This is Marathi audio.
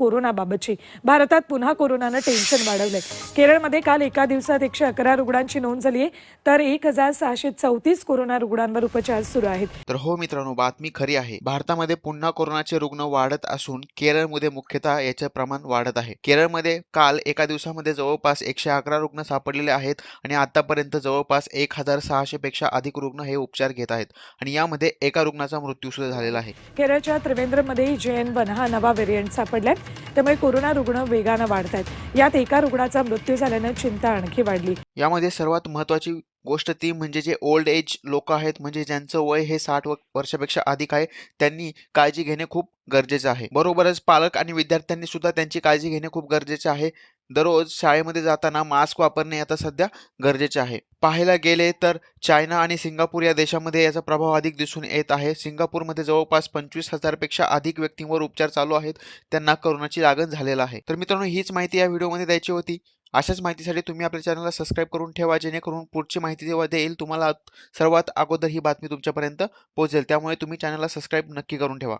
कोरोनाबाबतची. भारतात पुन्हा कोरोनानं टेन्शन वाढवलंय. केरळमध्ये काल एका दिवसात एकशे अकरा रुग्णांची नोंद झाली आहे तर एक हजार सहाशे चौतीस कोरोना रुग्णांवर उपचार सुरू आहेत. तर हो मित्रांनो बातमी खरी आहे. भारतामध्ये पुन्हा कोरोनाचे रुग्ण वाढत असून केरळमध्ये मुख्यतः याचे प्रमाण वाढत आहे. केरळमध्ये काल एका दिवसामध्ये जवळपास एकशे अकरा रुग्ण सापडलेले आहेत आणि आतापर्यंत जवळपास एक हजार सहाशे पेक्षा अधिक रुग्ण हे उपचार घेत आहेत. आणि यामध्ये एका रुग्णाचा मृत्यू सुद्धा झालेला आहे. केरळच्या त्रिवेंद्रमध्येही जे एन वन हा नवा व्हेरियंट सापडलाय. त्यामुळे कोरोना रुग्ण वेगानं वाढत आहेत यात एका रुग्णाचा मृत्यू झाल्यानं चिंता आणखी वाढली. यामध्ये सर्वात महत्वाची गोष्ट ती म्हणजे जे ओल्ड एज लोक आहेत म्हणजे ज्यांचं वय हे साठ वर्षापेक्षा अधिक आहे त्यांनी काळजी घेणे खूप गरजेचं आहे. बरोबरच पालक आणि विद्यार्थ्यांनी सुद्धा त्यांची काळजी घेणे खूप गरजेचे आहे. दररोज शाळेमध्ये जाताना मास्क वापरणे आता सध्या गरजेचे आहे. पाहायला गेले तर चायना आणि सिंगापूर या देशामध्ये याचा प्रभाव अधिक दिसून येत आहे. सिंगापूरमध्ये जवळपास पंचवीस हजारपेक्षा अधिक व्यक्तींवर उपचार चालू आहेत. त्यांना करोनाची लागण झालेला आहे. तर मित्रांनो हीच माहिती या व्हिडिओमध्ये द्यायची होती. अशाच माहितीसाठी तुम्ही आपल्या चॅनलला सबस्क्राईब करून ठेवा. जेणेकरून पुढची माहिती जेव्हा देईल तुम्हाला सर्वात अगोदर ही बातमी तुमच्यापर्यंत पोहोचेल. त्यामुळे तुम्ही चॅनलला सबस्क्राईब नक्की करून ठेवा.